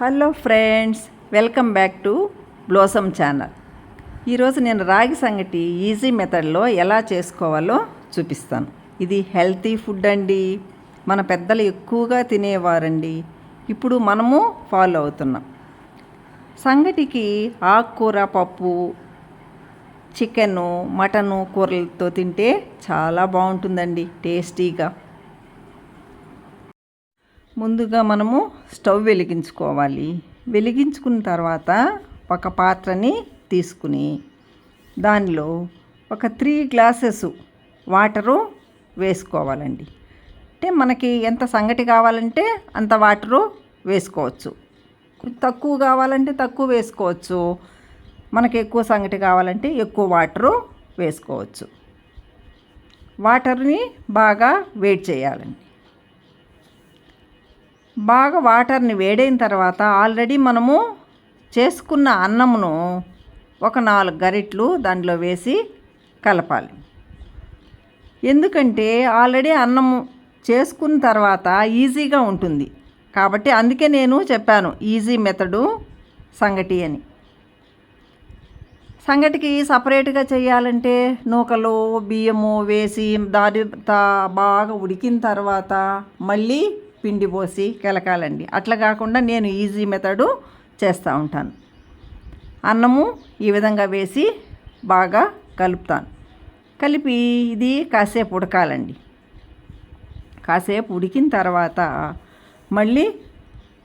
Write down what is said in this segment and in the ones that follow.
Hello friends welcome back to blossom channel. ఈరోజు నేను రాగి సంగటి ఈజీ మెథడ్లో ఎలా చేసుకోవాలో చూపిస్తాను. ఇది హెల్తీ ఫుడ్ అండి. మన పెద్దలు ఎక్కువగా తినేవారండి. ఇప్పుడు మనము ఫాలో అవుతున్నాం. సంగటికి ఆకుకూర పప్పు చికెను మటను కూరలతో తింటే చాలా బాగుంటుందండి టేస్టీగా. ముందుగా మనము స్టవ్ వెలిగించుకోవాలి. వెలిగించుకున్న తర్వాత ఒక పాత్రని తీసుకుని దానిలో ఒక త్రీ గ్లాసెస్ వాటరు వేసుకోవాలండి. అంటే మనకి ఎంత సంగటి కావాలంటే అంత వాటరు వేసుకోవచ్చు. తక్కువ కావాలంటే తక్కువ వేసుకోవచ్చు. మనకి ఎక్కువ సంగటి కావాలంటే ఎక్కువ వాటరు వేసుకోవచ్చు. వాటర్ని బాగా వేడి చేయాలండి. బాగా వాటర్ని వేడైన తర్వాత ఆల్రెడీ మనము చేసుకున్న అన్నమును ఒక నాలుగు గరిట్లు దాంట్లో వేసి కలపాలి. ఎందుకంటే ఆల్రెడీ అన్నము చేసుకున్న తర్వాత ఈజీగా ఉంటుంది. కాబట్టి అందుకే నేను చెప్పాను ఈజీ మెథడు సంగటి అని. సంగటికి సపరేట్గా చేయాలంటే నూకలు బియ్యము వేసి దాని బాగా ఉడికిన తర్వాత మళ్ళీ పిండి పోసి కెలకాలండి. అట్లా కాకుండా నేను ఈజీ మెథడు చేస్తూ ఉంటాను. అన్నము ఈ విధంగా వేసి బాగా కలుపుతాను. కలిపి ఇది కాసేపు ఉడకాలండి. కాసేపు ఉడికిన తర్వాత మళ్ళీ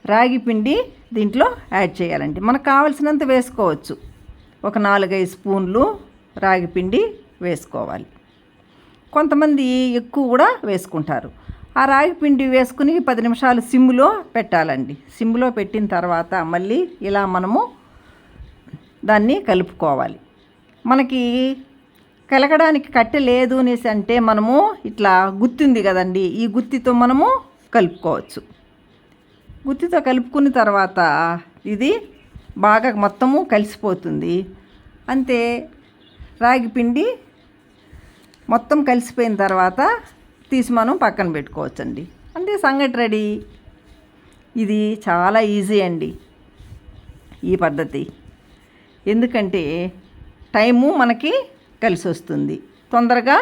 రాగి పిండి దీంట్లో యాడ్ చేయాలండి. మనకు కావలసినంత వేసుకోవచ్చు. ఒక నాలుగైదు స్పూన్లు రాగి పిండి వేసుకోవాలి. కొంతమంది ఎక్కువ కూడా వేసుకుంటారు. ఆ రాగి పిండి వేసుకుని పది నిమిషాలు సిమ్లో పెట్టాలండి. సిమ్లో పెట్టిన తర్వాత మళ్ళీ ఇలా మనము దాన్ని కలుపుకోవాలి. మనకి కలగడానికి కట్టె లేదు అనేసి అంటే మనము ఇట్లా గుత్తి ఉంది కదండి. ఈ గుత్తితో మనము కలుపుకోవచ్చు. గుత్తితో కలుపుకున్న తర్వాత ఇది బాగా మొత్తము కలిసిపోతుంది. అంతే రాగి పిండి మొత్తం కలిసిపోయిన తర్వాత తీసి మనం పక్కన పెట్టుకోవచ్చండి. అంటే సంగటి రెడీ. ఇది చాలా ఈజీ అండి ఈ పద్ధతి. ఎందుకంటే టైము మనకి కలిసి వస్తుంది తొందరగా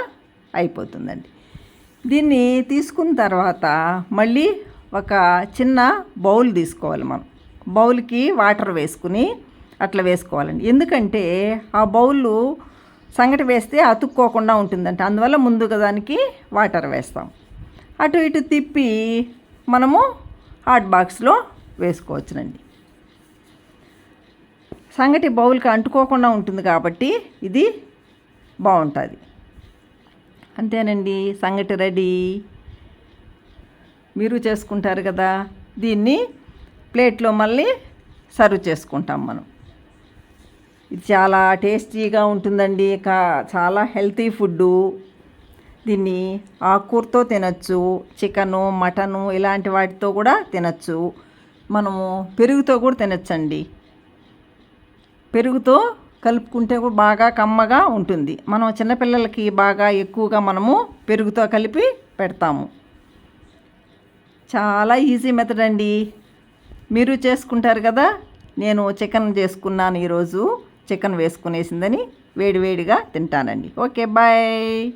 అయిపోతుందండి. దీన్ని తీసుకున్న తర్వాత మళ్ళీ ఒక చిన్న బౌల్ తీసుకోవాలి మనం. బౌల్కి వాటర్ వేసుకుని అట్లా వేసుకోవాలండి. ఎందుకంటే ఆ బౌల్ సంగటి వేస్తే అతుక్కోకుండా ఉంటుందంట. అందువల్ల ముందుగా దానికి వాటర్ వేస్తాం. అటు ఇటు తిప్పి మనము హాట్ బాక్స్లో వేసుకోవచ్చునండి. సంగటి బౌల్కి అంటుకోకుండా ఉంటుంది కాబట్టి ఇది బాగుంటుంది. అంతేనండి సంగటి రెడీ. మీరు చేసుకుంటారు కదా దీన్ని ప్లేట్లో మళ్ళీ సర్వ్ చేసుకుంటాం మనం. ఇది చాలా టేస్టీగా ఉంటుందండి. కా చాలా హెల్తీ ఫుడ్డు. దీన్ని ఆకుకూరతో తినచ్చు చికెను మటను ఇలాంటి వాటితో కూడా తినచ్చు. మనము పెరుగుతో కూడా తినచ్చండి. పెరుగుతో కలుపుకుంటే కూడా బాగా కమ్మగా ఉంటుంది. మనం చిన్నపిల్లలకి బాగా ఎక్కువగా మనము పెరుగుతో కలిపి పెడతాము. చాలా ఈజీ మెథడ్ అండి. మీరు చేసుకుంటారు కదా? నేను చికెన్ చేసుకున్నాను ఈరోజు. చికెన్ వేసుకునేసిందని వేడివేడిగా తింటానండి. Okay bye.